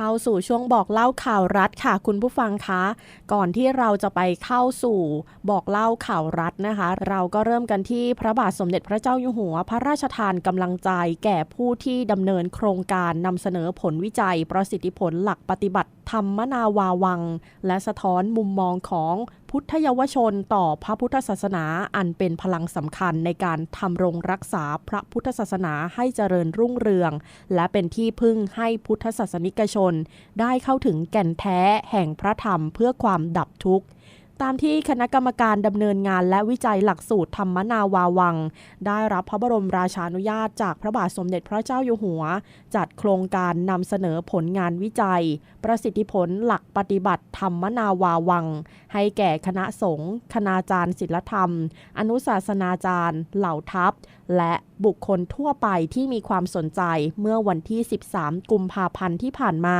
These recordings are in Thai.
เข้าสู่ช่วงบอกเล่าข่าวรัฐค่ะ คุณผู้ฟังคะ ก่อนที่เราจะไปเข้าสู่บอกเล่าข่าวรัฐนะคะ เราก็เริ่มกันที่พระบาทสมเด็จพระเจ้าอยู่หัว พระราชทานกำลังใจแก่ผู้ที่ดำเนินโครงการนำเสนอผลวิจัย ประสิทธิผลหลักปฏิบัติธรรมนาวาวัง และสะท้อนมุมมองของพุทธเยาวชนต่อพระพุทธศาสนาอันเป็นพลังสำคัญในการทำรงรักษาพระพุทธศาสนาให้เจริญรุ่งเรือง และเป็นที่พึ่งให้พุทธศาสนิกชน ได้เข้าถึงแก่นแท้แห่งพระธรรมเพื่อความดับทุกข์ ตามที่คณะกรรมการดำเนินงานและวิจัยหลักสูตรธรรมนาวาวัง ได้รับพระบรมราชานุญาตจากพระบาทสมเด็จพระเจ้าอยู่หัว จัดโครงการนำเสนอผลงานวิจัย ประสิทธิผลหลักปฏิบัติธรรมนาวาวัง ให้แก่คณะสงฆ์คณาจารย์ศิลธรรม อนุศาสนาจารย์ เหล่าทัพ และบุคคลทั่วไปที่มีความสนใจเมื่อวันที่ 13 กุมภาพันธ์ที่ผ่านมา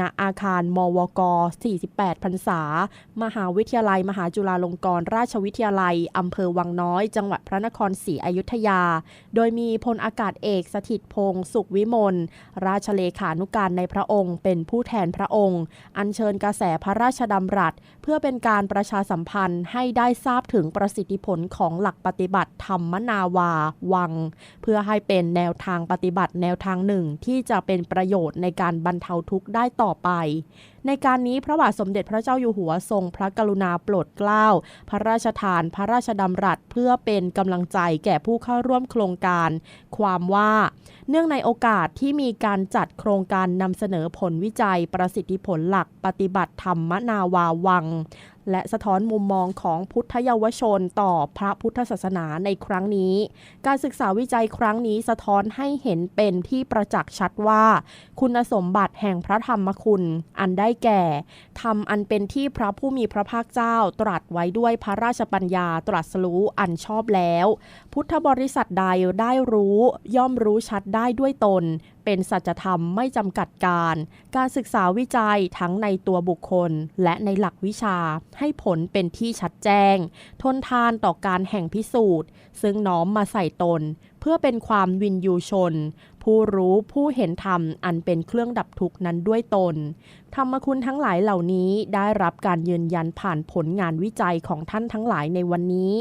ณอาคารมวก 48 พรรษา มหาวิทยาลัยมหาจุฬาลงกรณราชวิทยาลัย อำเภอวังน้อย จังหวัดพระนครศรีอยุธยา โดยมีพลอากาศเอกสถิตพงศ์สุขวิมล ราชเลขานุการในพระองค์ เป็นผู้แทนพระองค์ อัญเชิญกระแสพระราชดำรัส เพื่อเป็นการประชาสัมพันธ์ให้ได้ทราบถึงประสิทธิผลของหลักปฏิบัติธรรมนาวา วัง เพื่อให้เป็นแนวทางปฏิบัติแนวทางหนึ่งที่จะเป็นประโยชน์ในการบรรเทาทุกข์ได้ต่อไปในการนี้พระบาทสมเด็จพระเจ้าอยู่หัวทรงพระกรุณาโปรดเกล้า พระราชทานพระราชดำรัสเพื่อเป็นกำลังใจแก่ผู้เข้าร่วมโครงการ ความว่า เนื่องในโอกาสที่มีการจัดโครงการนำเสนอผลวิจัยประสิทธิผลหลักปฏิบัติธรรมนาวาวังและสะท้อนมุมมองของพุทธเยาวชนต่อพระพุทธศาสนาในครั้งนี้ การศึกษาวิจัยครั้งนี้สะท้อนให้เห็นเป็นที่ประจักษ์ชัดว่า คุณสมบัติแห่งพระธรรมคุณ อันได้แก่ธรรมอันเป็นที่พระผู้มีพระภาคเจ้าตรัสไว้ด้วยพระราชปัญญาตรัสรู้อันชอบแล้ว พุทธบริษัทใดได้รู้ ย่อมรู้ชัดได้ด้วยตน เป็นสัจธรรมไม่จำกัดการ การศึกษาวิจัยทั้งในตัวบุคคล และในหลักวิชาให้ผลเป็นที่ชัดแจ้ง ทนทานต่อการแห่งพิสูจน์ ซึ่งน้อมมาใส่ตน เพื่อเป็นความวินยูชน ผู้รู้ผู้เห็นธรรมอันเป็นเครื่องดับทุกข์นั้นด้วยตน ธรรมคุณทั้งหลายเหล่านี้ได้รับการยืนยันผ่านผลงานวิจัยของท่านทั้งหลายในวันนี้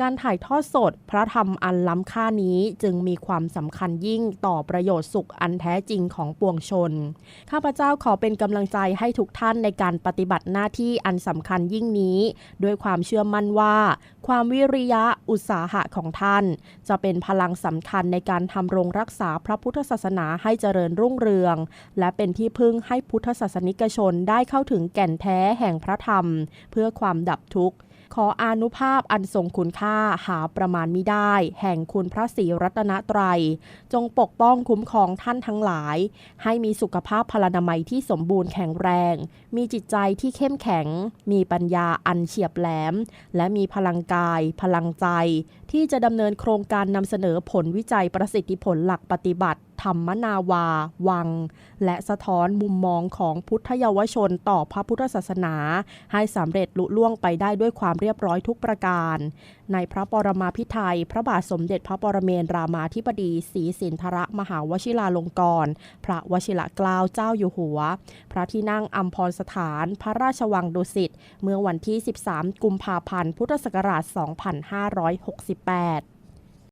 การถ่ายทอดสดพระธรรมอันล้ำค่านี้จึงมีความสำคัญยิ่งต่อประโยชน์สุขอันแท้จริงของปวงชน ข้าพเจ้าขอเป็นกำลังใจให้ทุกท่านในการปฏิบัติหน้าที่อันสำคัญยิ่งนี้ ด้วยความเชื่อมั่นว่า ความวิริยะอุตสาหะของท่าน จะเป็นพลังสำคัญในการทำรงรักษาพระพุทธศาสนาให้เจริญรุ่งเรือง และเป็นที่พึ่งให้พุทธศาสนิกชนได้เข้าถึงแก่นแท้แห่งพระธรรม เพื่อความดับทุกข์ ขออานุภาพอันทรงคุณค่าหาประมาณมิได้ แห่งคุณพระศรีรัตนตรัย จงปกป้องคุ้มครองท่านทั้งหลาย ให้มีสุขภาพพลานามัยที่สมบูรณ์แข็งแรง มีจิตใจที่เข้มแข็ง มีปัญญาอันเฉียบแหลม และมีพลังกาย พลังใจ ที่จะดำเนินโครงการนำเสนอผลวิจัยประสิทธิผลหลักปฏิบัติธรรมนาวา วัง และสะท้อนมุมมองของพุทธเยาวชนต่อพระพุทธศาสนา ให้สำเร็จลุล่วงไปได้ด้วยความเรียบร้อยทุกประการ ในพระปรมาภิไธยพระบาทสมเด็จพระปรเมนรามาธิบดีศรีสินธรมหาวชิราลงกรณพระวชิระเกล้าเจ้าอยู่หัว พระที่นั่งอัมพรสถาน พระราชวังดุสิตเมื่อวันที่ 13 กุมภาพันธ์ พุทธศักราช 2568